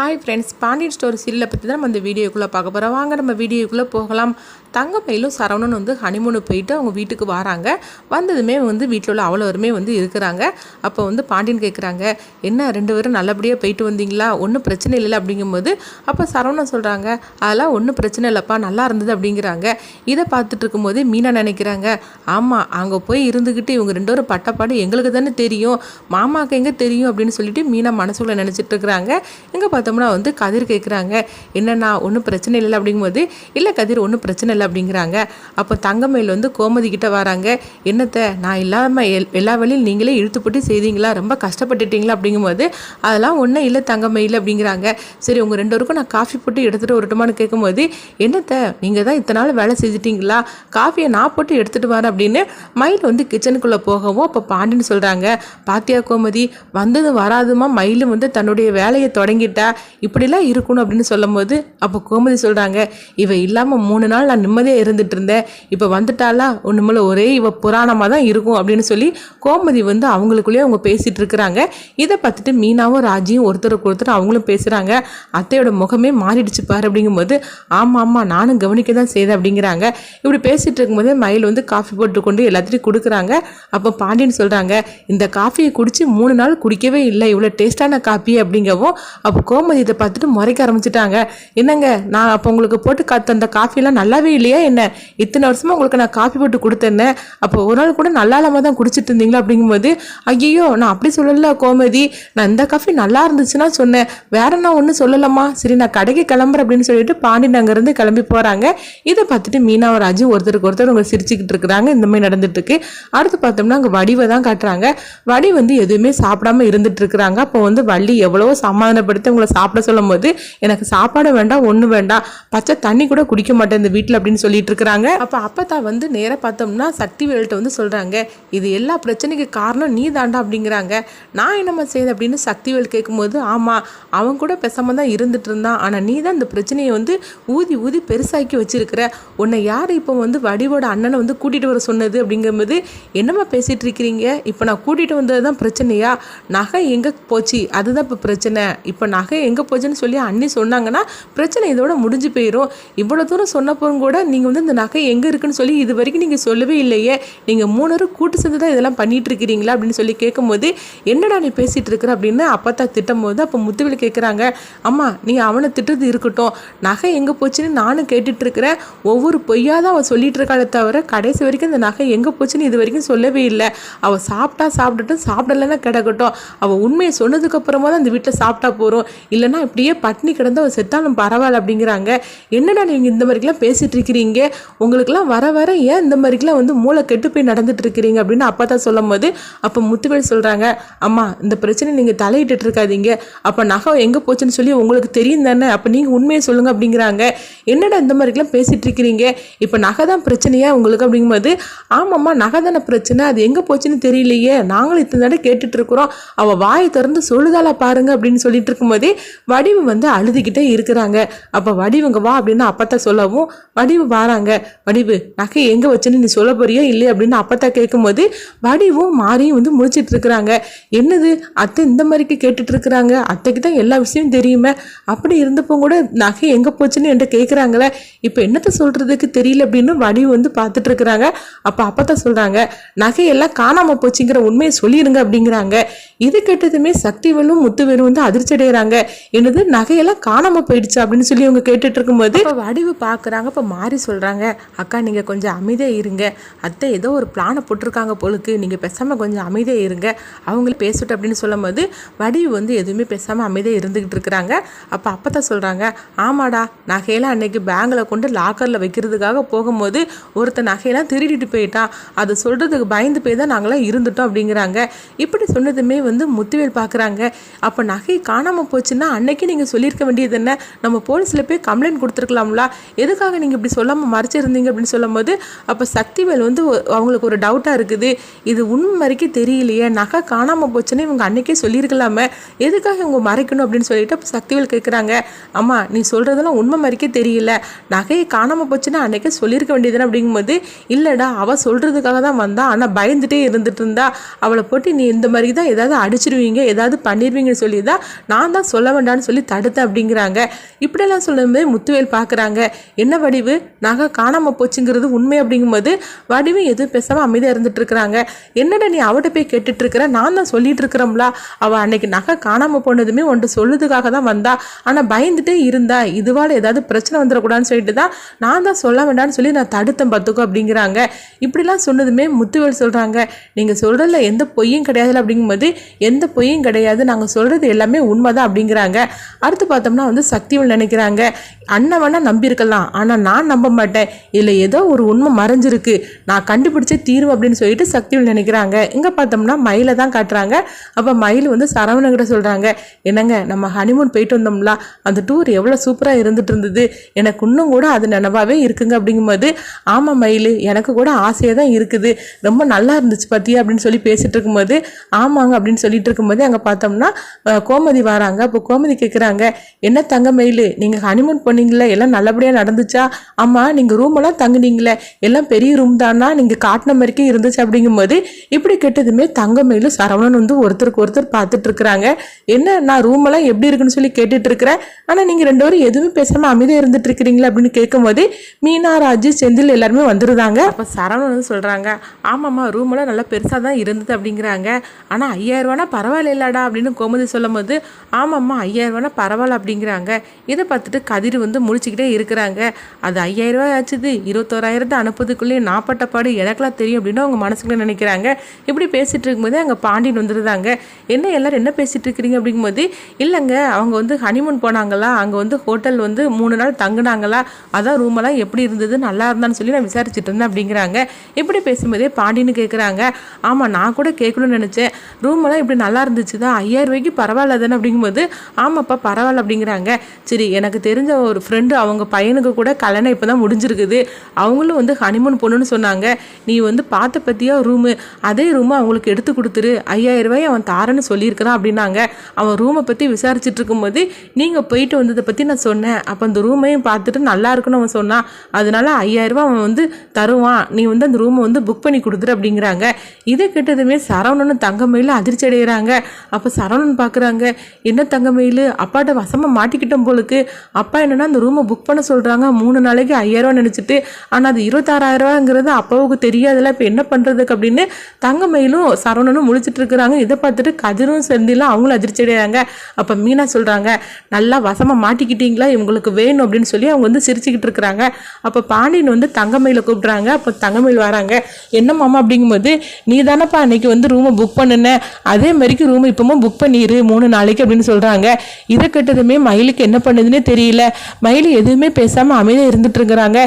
Hi friends Pandian store சீரியலை பற்றி தான் நம்ம இந்த வீடியோக்குள்ளே பார்க்க போகிறோம் வாங்க நம்ம வீடியோக்குள்ளே போகலாம். தங்கமயிலும் சரவணன் வந்து ஹனிமூனு போயிட்டு அவங்க வீட்டுக்கு வராங்க. வந்ததுமே வந்து வீட்டில் உள்ள அவ்வளோருமே வந்து இருக்கிறாங்க. அப்போ வந்து பாண்டியன் கேட்குறாங்க என்ன ரெண்டு பேரும் நல்லபடியாக போயிட்டு வந்தீங்களா? ஒன்றும் பிரச்சனை இல்லை அப்படிங்கும்போது அப்போ சரவணன் சொல்கிறாங்க அதெல்லாம் ஒன்றும் பிரச்சனை இல்லைப்பா நல்லா இருந்தது அப்படிங்கிறாங்க. இதை பார்த்துட்டு இருக்கும்போதே மீனா நினைக்கிறாங்க ஆமாம் அங்கே போய் இருந்துக்கிட்டு இவங்க ரெண்டு பேரும் பட்டப்பாடு எங்களுக்கு தானே தெரியும். மாமாவுக்கு எங்கே தெரியும்? அப்படின்னு சொல்லிட்டு மீனா மனசுக்குள்ளே நினச்சிட்டு இருக்கிறாங்க. இங்கே பார்த்தோம்னா வந்து கதிர் கேட்குறாங்க என்னண்ணா ஒன்றும் பிரச்சனை இல்லை அப்படிங்கும்போது இல்லை கதிர் ஒன்றும் பிரச்சனை இல்லை அப்படிங்கிறாங்க. அப்போ தங்கமயில் வந்து கோமதி கிட்ட வராங்க. என்னத்தை நான் இல்லாமல் எல் எல்லா வேலையும் நீங்களே இழுத்து போட்டு செய்தீங்களா? ரொம்ப கஷ்டப்பட்டுட்டீங்களா? அப்படிங்கும்போது அதெல்லாம் ஒன்றும் இல்லை தங்கமயில் அப்படிங்கிறாங்க. சரி உங்கள் ரெண்டு பேருக்கும் நான் காஃபி போட்டு எடுத்துகிட்டு வரட்டுமான்னு கேட்கும்போது என்னத்தை நீங்கள் தான் இத்தனை நாள் வேலை செஞ்சிட்டிங்களா? காஃபியை நான் போட்டு எடுத்துகிட்டு வரேன் அப்படின்னு மயில் வந்து கிச்சனுக்குள்ளே போகவும் அப்போ பாண்டின்னு சொல்கிறாங்க பாத்தியா கோமதி வந்ததும் வராதுமா மயிலும் வந்து தன்னுடைய வேலையை தொடங்கிட்டா. இப்படிலாம் இருக்கணும் அப்படின்னு சொல்லும்போது அப்போ கோமதி சொல்கிறாங்க இவ இல்லாமல் மூணு நாள் நான் நிம்மதியாக இருந்துட்டு இருந்தேன். இப்போ வந்துட்டாலா ஒன்றுமில்ல ஒரே இவ புராணமாக தான் இருக்கும் அப்படின்னு சொல்லி கோமதி வந்து அவங்களுக்குள்ளேயே அவங்க பேசிகிட்டு இருக்கிறாங்க. இதை பார்த்துட்டு மீனாவும் ராஜியும் ஒருத்தருக்கு ஒருத்தர் அவங்களும் பேசுகிறாங்க அத்தையோட முகமே மாறிடுச்சு பாரு அப்படிங்கும்போது ஆமாம் ஆமாம் நானும் கவனிக்க தான் செய்தேன் அப்படிங்கிறாங்க. இப்படி பேசிகிட்டு இருக்கும்போது மயில் வந்து காஃபி போட்டு கொண்டு எல்லாத்தையும் கொடுக்குறாங்க. அப்போ பாண்டியன் சொல்கிறாங்க இந்த காஃபியை குடித்து மூணு நாள் குடிக்கவே இல்லை. இவ்வளோ டேஸ்டான காஃபி அப்படிங்கவும் அப்போ கோமதி இதை பார்த்துட்டு முறைக்க ஆரம்பிச்சிட்டாங்க. என்னங்க நான் அப்போ உங்களுக்கு போட்டு காத்த அந்த காஃபிலாம் நல்லாவே இல்லையா என்ன? இத்தனை வருஷமா உங்களுக்கு நான் காஃபி போட்டு கொடுத்தேன்னே. அப்போ ஒரு நாள் கூட நல்லா இல்லாமல் தான் குடிச்சிட்டு இருந்தீங்களா அப்படிங்கும்போது ஐயோ நான் அப்படி சொல்லல கோமதி. நான் இந்த காஃபி நல்லா இருந்துச்சுன்னா சொன்னேன். வேற நான் ஒன்றும் சொல்லலாமா சரி நான் கடைக்கு கிளம்புறேன் அப்படின்னு சொல்லிட்டு பாண்டியன் அங்கேருந்து கிளம்பி போகிறாங்க இதை பார்த்துட்டு மீனாவராஜும் ஒருத்தருக்கு ஒருத்தர் அவங்க சிரிச்சுக்கிட்டு இருக்கிறாங்க. இந்த மாதிரி நடந்துட்டு இருக்கு அடுத்து பார்த்தோம்னா அங்கே வடிவை தான் காட்டுறாங்க. வடி வந்து எதுவுமே சாப்பிடாம இருந்துட்டு இருக்கிறாங்க. அப்போ வந்து வள்ளி எவ்வளவோ சமாதானப்படுத்தி அவங்கள சாப்பிட சொல்லும் போது எனக்கு சாப்பாடு வேண்டாம் ஒன்றும் வேண்டாம். பச்சை தண்ணி கூட குடிக்க மாட்டேன் இந்த வீட்டில் அப்படின்னு சொல்லிட்டு இருக்கிறாங்க. அப்போ அப்பத்தா வந்து நேராக பார்த்தோம்னா சக்தி வேல்கிட்ட வந்து சொல்கிறாங்க இது எல்லா பிரச்சனைக்கு காரணம் நீ தாண்டா அப்படிங்கிறாங்க. நான் என்னம்மா செய்யுது அப்படின்னு சக்திவேல் கேட்கும்போது ஆமாம் அவன் கூட பேசாம தான் இருந்துட்டு இருந்தான் ஆனால் நீ தான் இந்த பிரச்சனையை வந்து ஊதி ஊதி பெருசாக்கி வச்சிருக்கிற. உன்னை யார் இப்போ வந்து வடிவோட அண்ணனை வந்து கூட்டிகிட்டு வர சொன்னது? அப்படிங்கும்போது என்னம்மா பேசிகிட்டு இருக்கிறீங்க? இப்போ நான் கூட்டிகிட்டு வந்தது தான் பிரச்சனையா? நகை எங்கே போச்சு? அதுதான் இப்போ பிரச்சனை. இப்போ நகை எங்கே போச்சுன்னு சொல்லி அண்ணி சொன்னாங்கன்னா பிரச்சனை இதோட முடிஞ்சு போயிடும் இவ்வளோ தூரம் சொன்னப்பவும் கூட நீங்கள் வந்து இந்த நகை எங்கே இருக்குன்னு சொல்லி இது வரைக்கும் நீங்கள் சொல்லவே இல்லையே. நீங்கள் மூணு பேரும் கூட்டு சேர்ந்து தான் இதெல்லாம் பண்ணிட்டு இருக்கிறீங்களா அப்படின்னு சொல்லி கேட்கும்போது என்னடா நீ பேசிகிட்டு இருக்கிற? அப்படின்னு அப்பத்தா திட்டும் போது அப்போ முத்துவில் கேட்குறாங்க அம்மா நீ அவனை திட்டுறது இருக்கட்டும். நகை எங்கே போச்சுன்னு நானும் கேட்டுட்டு இருக்கிறேன் ஒவ்வொரு பொய்யாக தான் அவள் சொல்லிட்டு இருக்காளே தவிர கடைசி வரைக்கும் இந்த நகை எங்கே போச்சுன்னு இது வரைக்கும் சொல்லவே இல்லை. அவள் சாப்பிட்டா சாப்பிட்டுட்டும் சாப்பிடலைன்னா கிடக்கட்டும். அவள் உண்மையை சொன்னதுக்கப்புறமா தான் இந்த வீட்டில் சாப்பிட்டா போகிறோம் இல்லைன்னா இப்படியே பட்னி கிடந்து அவள் செத்தாலும் பரவாயில்ல அப்படிங்கிறாங்க. என்னடா நீங்கள் இந்த மாதிரிக்கெலாம் பேசிகிட்டு இருக்கிறீங்க? உங்களுக்குலாம் வர வர ஏன் இந்த மாதிரிக்கெலாம் வந்து மூளை கெட்டு போய் நடந்துட்டு இருக்கிறீங்க அப்படின்னு அப்பா தான் சொல்லும் போது அப்போ முத்துவேல் சொல்கிறாங்க அம்மா இந்த பிரச்சனை நீங்கள் தலையிட்டு இருக்காதீங்க. அப்போ நகை எங்கே போச்சுன்னு சொல்லி உங்களுக்கு தெரியும் தானே? அப்போ நீங்கள் உண்மையை சொல்லுங்கள் அப்படிங்கிறாங்க. என்னடா இந்த மாதிரிக்கெலாம் பேசிகிட்டு இருக்கிறீங்க? இப்போ நகை தான் பிரச்சனையா உங்களுக்கு? அப்படிங்கும்போது ஆமாம்மா நகை தானே பிரச்சனை. அது எங்கே போச்சுன்னு தெரியலையே. நாங்களும் இத்தனை தடவை கேட்டுட்ருக்குறோம் அவள் வாயை திறந்து சொல்லுதால பாருங்க அப்படின்னு சொல்லிட்டு இருக்கும்போதே வடிவு வந்து அழுதுகிட்டே இருக்கிறாங்க. அப்போ வடிவுங்க வா அப்படின்னு அப்பத்தா சொல்லவும் வடிவு வாராங்க. வடிவு நகை எங்கே வச்சுன்னு நீ சொல்ல போறியா இல்லையா அப்படின்னு அப்பத்தா கேட்கும்போது வடிவும் மாறியும் வந்து முடிச்சிட்டு இருக்கிறாங்க. என்னது அத்தை இந்த மாதிரிக்கு கேட்டுட்டு இருக்கிறாங்க? அத்தைக்கு தான் எல்லா விஷயமும் தெரியுமே. அப்படி இருந்தப்போ கூட நகை எங்கே போச்சுன்னு என்கிட்ட கேட்குறாங்களே இப்போ என்னத்த சொல்கிறதுக்கு தெரியல அப்படின்னு வடிவு வந்து பார்த்துட்டு இருக்கிறாங்க. அப்போ அப்பத்தா சொல்கிறாங்க நகையெல்லாம் காணாமல் போச்சுங்கிற உண்மையை சொல்லிடுங்க அப்படிங்கிறாங்க. இது கேட்டதுமே சக்திவேலும் முத்துவேலும் வந்து அதிர்ச்சி அடைகிறாங்க என்னது நகையெல்லாம் காணாமல் போயிடுச்சு அப்படின்னு சொல்லி இவங்க கேட்டுட்டு இருக்கும்போது இப்போ வடிவு பார்க்குறாங்க இப்போ மாறி சொல்கிறாங்க அக்கா நீங்கள் கொஞ்சம் அமைதியாக இருங்க. அத்தை ஏதோ ஒரு பிளானை போட்டிருக்காங்க போலுக்கு. நீங்கள் பேசாமல் கொஞ்சம் அமைதியாக இருங்க. அவங்களே பேசட்டும் அப்படின்னு சொல்லும்போது வடிவு வந்து எதுவுமே பேசாமல் அமைதியாக இருந்துக்கிட்டு இருக்கிறாங்க. அப்போ அப்போ தான் சொல்கிறாங்க ஆமாடா நகையெல்லாம் அன்னைக்கு பேங்கில் கொண்டு லாக்கரில் வைக்கிறதுக்காக போகும்போது ஒருத்தன் நகையெல்லாம் திருடிட்டு போயிட்டான். அதை சொல்கிறதுக்கு பயந்து போய் தான் நாங்களாம் இருந்துட்டோம் அப்படிங்கிறாங்க. இப்படி சொன்னதுமே வந்து முத்துவேல் பார்க்குறாங்க அப்போ நகை காணாமல் போச்சுன்னா அன்னைக்கு நீங்கள் சொல்லியிருக்க வேண்டியது என்ன? நம்ம போலீஸில் போய் கம்ப்ளைண்ட் கொடுத்துருக்கலாம்ல. எதுக்காக நீங்கள் இப்படி சொல்லாமல் மறைச்சிருந்தீங்க அப்படின்னு சொல்லும்போது அப்போ சக்திவேல் வந்து அவங்களுக்கு ஒரு டவுட்டாக இருக்குது. இது உண்மை வரைக்கும் தெரியலையே. நகை காணாமல் போச்சுன்னு இவங்க அன்னைக்கே சொல்லியிருக்கலாமே. எதுக்காக இவங்க மறைக்கணும் அப்படின்னு சொல்லிட்டு அப்போ சக்திவேல் கேட்குறாங்க அம்மா நீ சொல்கிறதெல்லாம் உண்மை மாதிரிக்கே தெரியல. நகையை காணாமல் போச்சுன்னா அன்னைக்கே சொல்லியிருக்க வேண்டியதுன்னு அப்படிங்கும்போது இல்லைடா அவள் சொல்கிறதுக்காக தான் வந்தா. ஆனால் பயந்துட்டே இருந்துட்டு இருந்தா. அவளை போட்டு நீ இந்த மாதிரி தான் ஏதாவது அடிச்சிருவீங்க ஏதாவது பண்ணிடுவீங்கன்னு சொல்லி தான் நான் தான் சொல்ல சொல்ல வேண்டாம்னு சொல்லி தடுத்தேன் அப்படிங்கிறாங்க. இப்படியெல்லாம் சொல்லும்போது முத்துவேல் பார்க்குறாங்க என்ன வடிவு? நகை காணாமல் போச்சுங்கிறது உண்மை. அப்படிங்கும்போது வடிவு எதுவும் பேசாமல் அமைதியாக இருந்துட்டு இருக்கிறாங்க என்னடா நீ அவட்ட போய் கேட்டுட்டு இருக்கிற நான் தான் சொல்லிட்டு இருக்கிறோம்ல அவள் அன்னைக்கு நகை காணாமல் போனதுமே ஒன்று சொல்லுறதுக்காக தான் வந்தா. ஆனால் பயந்துட்டே இருந்தா. இதுவால் ஏதாவது பிரச்சனை வந்துடக்கூடாதுன்னு சொல்லிட்டு தான் நான் தான் சொல்ல வேண்டாம்னு சொல்லி நான் தடுத்தேன் பார்த்துக்கோ அப்படிங்கிறாங்க. இப்படிலாம் சொன்னதுமே முத்துவேல் சொல்கிறாங்க நீங்கள் சொல்கிறதுல எந்த பொய்யும் கிடையாதுல அப்படிங்கும்போது எந்த பொய்யும் கிடையாது. நாங்கள் சொல்கிறது எல்லாமே உண்மைதான் அப்படிங்கிறாங்க. அடுத்து பார்த்தோம்னா வந்து சக்திவேல் நினைக்கிறாங்க. அண்ணன் வேணால் நம்பியிருக்கலாம். ஆனால் நான் நம்ப மாட்டேன். இதில் ஏதோ ஒரு உண்மை மறைஞ்சிருக்கு. நான் கண்டுபிடிச்சே தீர்வு அப்படின்னு சொல்லிட்டு சக்திவேல் நினைக்கிறாங்க. இங்கே பார்த்தோம்னா மயிலை தான் காட்டுறாங்க. அப்போ மயில் வந்து சரவணங்கிட்ட சொல்கிறாங்க என்னங்க நம்ம ஹனிமூன் போயிட்டு வந்தோம்ல? அந்த டூர் எவ்வளோ சூப்பராக இருந்துட்டு இருந்தது. எனக்கு இன்னும் கூட அது நினைவாகவே இருக்குங்க அப்படிங்கும்போது ஆமாம் மயில் எனக்கு கூட ஆசையாக தான் இருக்குது. ரொம்ப நல்லா இருந்துச்சு பார்த்தியா அப்படின்னு சொல்லி பேசிகிட்டு இருக்கும்போது ஆமாங்க அப்படின்னு சொல்லிட்டு இருக்கும்போது அங்கே பார்த்தோம்னா கோமதி வராங்க. அப்போ கோமதி கேட்குறாங்க என்ன தங்க மயில்? நீங்கள் ஹனிமூன் பண்ணீங்களே எல்லாம் நல்லபடியாக நடந்துச்சா? ஆமாம் நீங்கள் ரூமெல்லாம் தங்குனீங்களே எல்லாம் பெரிய ரூம் தானா? நீங்கள் காட்டின மாதிரிக்கே இருந்துச்சு அப்படிங்கும்போது இப்படி கேட்டதுமே தங்க மயில் சரவணன் வந்து ஒருத்தருக்கு ஒருத்தர் பார்த்துட்டு இருக்கிறாங்க என்ன நான் ரூமெல்லாம் எப்படி இருக்குன்னு சொல்லி கேட்டுட்டு இருக்கிறேன் ஆனால் நீங்கள் ரெண்டு பேரும் எதுவுமே பேசாமல் அமைதியாக இருந்துட்டு இருக்கிறீங்களா அப்படின்னு கேட்கும்போது மீனா ராஜு செந்தில் எல்லாருமே வந்துருந்தாங்க அப்போ சரவணன் வந்து சொல்கிறாங்க ஆமாம்மா ரூமெல்லாம் நல்லா பெருசாக தான் இருந்தது அப்படிங்கிறாங்க. ஆனால் ஐயாயிரரூவானா பரவாயில்ல இல்லடா அப்படின்னு கோமதி சொல்லும் போது ஆமாம்மா ஐயாயிரரூவானா பரவாயில்ல அப்படிங்கிறாங்க. இதை பார்த்துட்டு கதிர் வந்து முடிச்சுக்கிட்டே இருக்கிறாங்க. அது ஐயாயிரரூவா ஆச்சுது இருபத்தோராயிரத்தை அனுப்புறதுக்குள்ளேயே நாப்பட்ட பாடு எனக்கெல்லாம் தெரியும் அப்படின்னு அவங்க மனசுக்குள்ளே நினைக்கிறாங்க. இப்படி பேசிட்டு இருக்கும்போது அங்கே பாண்டியன் வந்துருந்தாங்க என்ன எல்லாரும் என்ன பேசிட்டு இருக்கிறீங்க அப்படிங்கும்போது இல்லைங்க அவங்க வந்து ஹனிமூன் போனாங்களா? அங்கே வந்து ஹோட்டல் வந்து மூணு நாள் தங்குனாங்களா? அதான் ரூமெல்லாம் எப்படி இருந்தது? நல்லா இருந்தான்னு சொல்லி நான் விசாரிச்சுட்டு இருந்தேன் அப்படிங்கிறாங்க. இப்படி பேசும்போதே பாண்டின்னு கேட்குறாங்க ஆமாம் நான் கூட கேட்கணும்னு நினச்சேன். ரூமெல்லாம் இப்படி நல்லா இருந்துச்சு தான் ஐயாயிரம் ரூபாய்க்கு பரவாயில்ல தானே அப்படிங்கும்போது ஆமாப்பா பரவாயில்ல அப்படிங்கிறாங்க. சரி எனக்கு தெரிஞ்ச ஒரு ஃப்ரெண்டு அவங்க பையனுக்கு கூட கல்யாணம் இப்போ தான் முடிஞ்சிருக்குது. அவங்களும் வந்து ஹனிமூன் போகணுன்னு சொன்னாங்க. நீ வந்து பார்த்த பற்றியா ரூமு அதே ரூமை அவங்களுக்கு எடுத்து கொடுத்துரு. ஐயாயிரம் ரூபாய் அவன் தாரன்னு சொல்லியிருக்கிறான் அப்படின்னாங்க. அவன் ரூமை பற்றி விசாரிச்சுட்டு இருக்கும்போது நீங்கள் போயிட்டு வந்ததை பற்றி நான் சொன்னேன். அப்போ அந்த ரூமையும் பார்த்துட்டு நல்லா இருக்குன்னு அவன் சொன்னான். அதனால ஐயாயிரம் அவன் வந்து தருவான். நீ வந்து அந்த ரூமை வந்து புக் பண்ணி கொடுத்துரு அப்படிங்கிறாங்க. இதை கேட்டதுமே சரவணனும் தங்கமயிலும் அதிர்ச்சி அடைகிறாங்க அப்போ சரவணன் பார்க்குறாங்க என்ன தங்க மயில் அப்பாட்ட வசமாக மாட்டிக்கிட்டோம் போலுக்கு அப்பா என்னென்னா அந்த ரூமை புக் பண்ண சொல்கிறாங்க மூணு நாளைக்கு ஐயாயிரம் நினச்சிட்டு ஆனால் அது இருபத்தாறாயிரரூவாங்கிறது அப்பாவுக்கு தெரியாதுல்ல. இப்போ என்ன பண்ணுறதுக்கு அப்படின்னு தங்கமயிலும் சரவணனும் முழிச்சிட்டு இருக்கிறாங்க. இதை பார்த்துட்டு கதிரும் செந்திலும் அவங்களும் அதிர்ச்சி அடைகிறாங்க. அப்போ மீனா சொல்கிறாங்க நல்லா வசமாக மாட்டிக்கிட்டீங்களா? இவங்களுக்கு வேணும் அப்படின்னு சொல்லி அவங்க வந்து சிரிச்சுக்கிட்டு இருக்கிறாங்க. அப்போ பாண்டியன் வந்து தங்கமயில கூப்பிட்றாங்க. அப்போ தங்கமயில் வராங்க. என்ன மாமா? அப்படிங்கும்போது நீ தானப்பா அன்னைக்கு வந்து ரூமை புக் பண்ணுன. அதே மாதிரிக்கு ரூம் இப்பவும் புக் பண்ணிடு மூணு நாளைக்கு அப்படின்னு சொல்கிறாங்க இதை கெட்டதுமே மயிலுக்கு என்ன பண்ணுதுன்னே தெரியல. மயில் எதுவுமே பேசாமல் அமைதியாக இருந்துட்டு இருக்கிறாங்க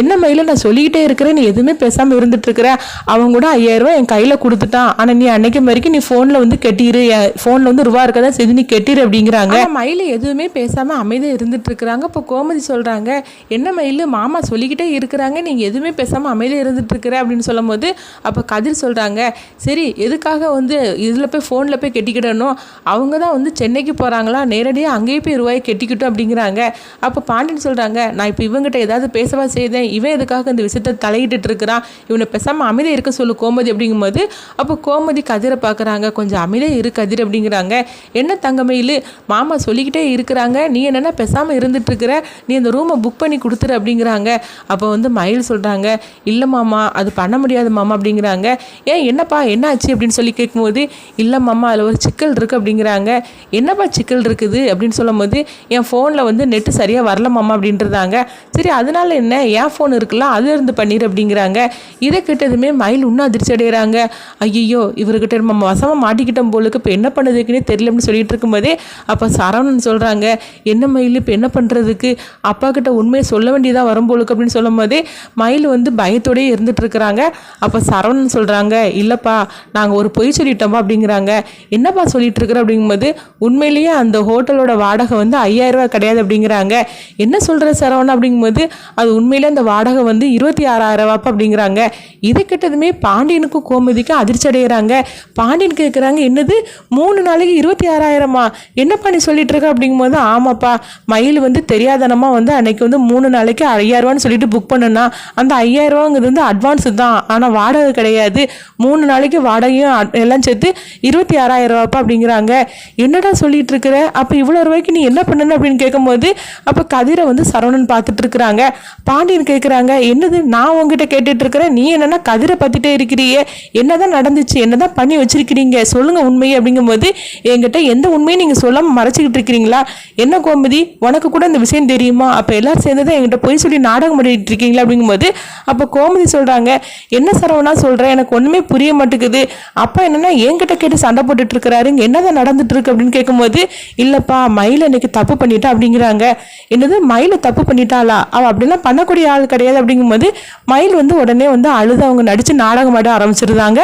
என்ன மயில நான் சொல்லிக்கிட்டே இருக்கிறேன். நீ எதுவுமே பேசாமல் இருந்துட்டு இருக்கிற அவங்க கூட ஐயாயிரம் ரூபாய் என் கையில் கொடுத்துட்டான். ஆனால் நீ அன்னைக்கு வரைக்கும் நீ ஃபோனில் வந்து கட்டிடு என் ஃபோனில் வந்து ரூபா தான் சரி நீ கட்டிடு அப்படிங்கிறாங்க. மயில் எதுவுமே பேசாமல் அமைதியாக இருந்துட்டு இருக்கிறாங்க இப்போ கோமதி சொல்கிறாங்க என்ன மயில்? மாமா சொல்லிக்கிட்டே இருக்கிறாங்க. நீங்கள் எதுவுமே பேசாமல் அமைதியாக இருந்துட்டு இருக்கிற அப்படின்னு சொல்லும்போது அப்போ கதிர் சொல்கிறாங்க சரி எதுக்காக வந்து இதில் போய் ஃபோனில் போய் கெட்டிக்கிடணும்? அவங்க தான் வந்து சென்னைக்கு போகிறாங்க சொல்கிறாங்களா நேரடியாக அங்கேயே போய் ரூபாயை கட்டிக்கிட்டோம் அப்படிங்கிறாங்க. அப்போ பாண்டியன் சொல்கிறாங்க நான் இப்போ இவங்ககிட்ட ஏதாவது பேசவா செய்தேன். இவன் எதுக்காக இந்த விஷயத்தை தலையிட்டு இருக்கிறான்? இவனை பேசாமல் அமைதியாக இருக்க சொல்லு கோமதி. அப்படிங்கும்போது அப்போ கோமதி கதிரை பார்க்குறாங்க கொஞ்சம் அமைதியாக இரு கதிர் அப்படிங்கிறாங்க. என்ன தங்கமையில் மாமா சொல்லிக்கிட்டே இருக்கிறாங்க. நீ என்னென்ன பேசாமல் இருந்துட்டுருக்கிற நீ அந்த ரூமை புக் பண்ணி கொடுத்துரு அப்படிங்கிறாங்க. அப்போ வந்து மயில் சொல்கிறாங்க இல்லை மாமா அது பண்ண முடியாது மாமா அப்படிங்கிறாங்க. ஏன் என்னப்பா? என்ன ஆச்சு அப்படின்னு சொல்லி கேட்கும்போது இல்லை மாமா அதில் ஒரு சிக்கல் இருக்குது அப்படிங்கிறாங்க. என்னப்பா சிக்கல்? இருக்குது அப்படின்னு சொல்லும்போது என் ஃபோனில் வந்து நெட்டு சரியாக வரல அப்படின்றதாங்க. சரி அதனால என்ன? என் ஃபோன் இருக்குல்ல அதுல இருந்து பண்ணிடு அப்படிங்கிறாங்க. இதை கேட்டதுமே மயில் இன்னும் அதிர்ச்சி அடைகிறாங்க. ஐயோ இவர்கிட்ட நம்ம வசமாக மாட்டிக்கிட்டோம் போலுக்கு இப்போ என்ன பண்ணுறதுக்குன்னே தெரியல அப்படின்னு சொல்லிட்டு இருக்கும்போதே அப்போ சரவணன் சொல்கிறாங்க என்ன மயில் இப்போ என்ன பண்ணுறதுக்கு அப்பா கிட்ட உண்மையை சொல்ல வேண்டியதாக வரும் போலுக்கு? அப்படின்னு சொல்லும் போதே மயில் வந்து பயத்தோடயே இருந்துட்டு இருக்கிறாங்க. அப்போ சரவணன் சொல்கிறாங்க இல்லைப்பா நாங்கள் ஒரு பொய் சொல்லிட்டோமா அப்படிங்கிறாங்க. என்னப்பா சொல்லிட்டு இருக்கிற? அப்படிங்கும்போது உண்மையிலேயே அந்த ஹோட்டலோட வாடகை வந்து ஐயாயிரம் ரூபாய் கிடையாது அப்படிங்கிறாங்க. என்ன சொல்கிற சரவணன் அப்படிங்கும்போது அது உண்மையிலே அந்த வாடகை வந்து இருபத்தி ஆறாயிரம் அப்படிங்கிறாங்க. இதை கிட்டதுமே பாண்டியனுக்கும் கோமதிக்கும் அதிர்ச்சி அடைகிறாங்க பாண்டியன் கேட்குறாங்க என்னது? மூணு நாளைக்கு இருபத்தி ஆறாயிரமா? என்னப்பா நீ சொல்லிட்டு இருக்க? அப்படிங்கும்போது ஆமாப்பா மயில் வந்து தெரியாதனமாக வந்து அன்னைக்கு வந்து மூணு நாளைக்கு ஐயாயிரரூவான்னு சொல்லிட்டு புக் பண்ணுனா அந்த ஐயாயிரரூவாங்கிறது வந்து அட்வான்ஸ் தான். ஆனால் வாடகை கிடையாது. மூணு நாளைக்கு வாடகையும் எல்லாம் சேர்த்து இருபத்தி ஆறாயிரம் ரூபாப்பா அப்படிங்கிறாங்க. என்னடா சொல்லிட்டு இருக்கிற அப்போ இவ்வளோ ரூபாய்க்கு நீ என்ன பண்ணணும் அப்படின்னு கேட்கும்போது அப்போ கதிரை வந்து சரவணன் பார்த்துட்டு இருக்கிறாங்க பாண்டியன் கேட்குறாங்க என்னது நான் உங்ககிட்ட கேட்டுட்டு இருக்கிறேன் நீ என்னன்னா கதிரை பார்த்துட்டே இருக்கிறீங்க என்னதான் நடந்துச்சு? என்னதான் பண்ணி வச்சிருக்கிறீங்க? சொல்லுங்க உண்மையை. அப்படிங்கும்போது என்கிட்ட எந்த உண்மையும் நீங்கள் சொல்லாமல் மறைச்சிக்கிட்டு இருக்கிறீங்களா என்ன கோமதி? உனக்கு கூட இந்த விஷயம் தெரியுமா? அப்போ எல்லாரும் சேர்ந்து தான் என்கிட்ட போய் சொல்லி நாடகம் பண்ணிட்டு இருக்கீங்களா அப்படிங்கும்போது அப்போ கோமதி சொல்கிறாங்க என்ன சரவணா சொல்கிறேன் எனக்கு ஒன்றுமே புரிய மாட்டேங்குது. அப்பா என்னென்னா என்கிட்ட கேட்டு சண்டை போட்டுட்டு இருக்கிறாரு இங்க என்னதான் நடந்துட்டு இருக்கு அப்படின்னு கேட்கும்போது இல்லைப்பா மயில் இன்னைக்கு தப்பு பண்ணிட்டா அப்படிங்கிறாங்க. என்னது மயில தப்பு பண்ணிட்டாளா? அவள் அப்படிலாம் பண்ணக்கூடிய ஆள் கிடையாது அப்படிங்கும்போது மயில் வந்து உடனே வந்து அழுது அவங்க நடித்து நாடகம் ஆட ஆரம்பிச்சிருந்தாங்க